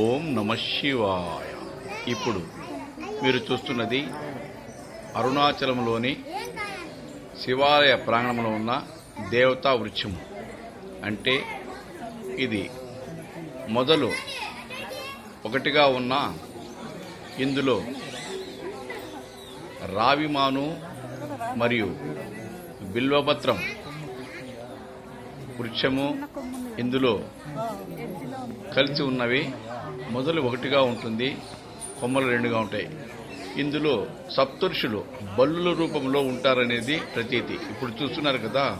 ఓం నమ శివాయ. ఇప్పుడు మీరు చూస్తున్నది అరుణాచలంలోని శివాలయ ప్రాంగణంలో ఉన్న దేవతా వృక్షము. అంటే ఇది మొదలు ఒకటిగా ఉన్న ఇందులో రావిమాను మరియు బిల్వపత్రం వృక్షము ఇందులో కలిసి ఉన్నవి. మొదలు ఒకటిగా ఉంటుంది కొమ్మలు రెండుగా ఉంటాయి. ఇందులో సప్తర్షులు బల్లుల రూపంలో ఉంటారనేది ప్రతీతి. ఇప్పుడు చూస్తున్నారు కదా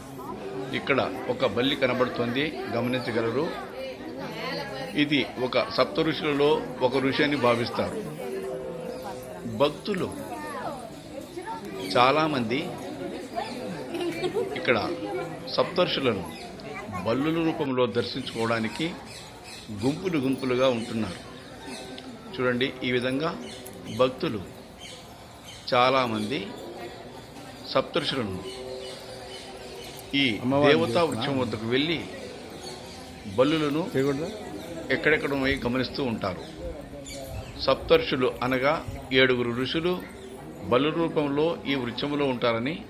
ఇక్కడ ఒక బల్లి కనబడుతుంది. గమనించగలరు? ఇది ఒక సప్త ఋషులలో ఒక ఋషి అని భావిస్తారు. భక్తులు చాలామంది ఇక్కడ సప్తర్షులను బల్లుల రూపంలో దర్శించుకోవడానికి గుంపులు గుంపులుగా ఉంటున్నారు. చూడండి ఈ విధంగా భక్తులు చాలామంది సప్తర్షులను ఈ దేవతా వృక్షం వద్దకు వెళ్ళి బల్లులను ఎక్కడెక్కడ గమనిస్తూ ఉంటారు. సప్తర్షులు అనగా ఏడుగురు ఋషులు బలు రూపంలో ఈ వృక్షములో ఉంటారని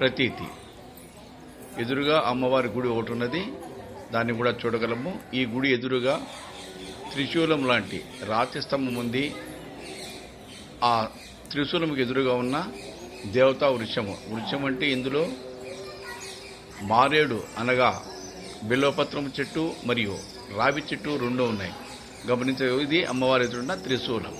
ప్రతీతి. ఎదురుగా అమ్మవారి గుడి ఒకటి ఉన్నది దాన్ని కూడా చూడగలము. ఈ గుడి ఎదురుగా త్రిశూలం లాంటి రాతి స్తంభం ఉంది. ఆ త్రిశూలంకి ఎదురుగా ఉన్న దేవతా వృక్షము. వృక్షం అంటే ఇందులో మారేడు అనగా బిల్వపత్రం చెట్టు మరియు రావి చెట్టు రెండు ఉన్నాయి. గమనించే ఇది అమ్మవారి ఎదురున్న త్రిశూలం.